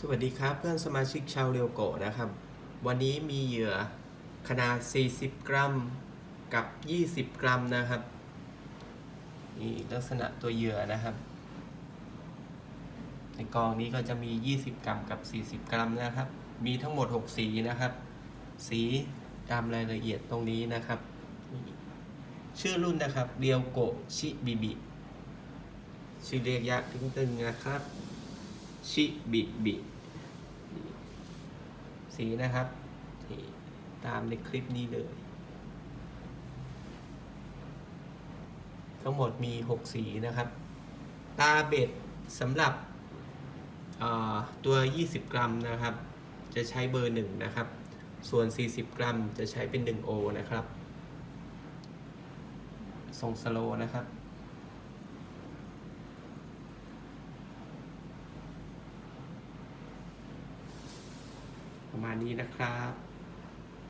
สวัสดีครับเพื่อนสมาชิกชาวเรียวโกะนะครับ วันนี้มีเหยื่อขนาด 40 กรัมกับ 20 กรัมนะครับนี่ลักษณะตัวเหยื่อนะครับ ในกองนี้ก็จะมี 20 กรัมกับ 40 กรัมนะครับ มีทั้งหมด 6 สีนะครับ สีตามรายละเอียดตรงนี้นะครับ ชื่อรุ่นนะครับเรียวโกะชิบิบิชื่อเรียกยากตึงๆนะครับ ชิบิบิสีนะครับตามในคลิปนี้เลย ทั้งหมดมี 6 สีนะครับ ตาเบ็ดสำหรับตัว 20 กรัมนะครับ จะใช้เบอร์ 1 นะครับ ส่วน 40 กรัมจะใช้เป็น1โอนะครับทรงสโลนะครับ ประมาณนี้นะครับ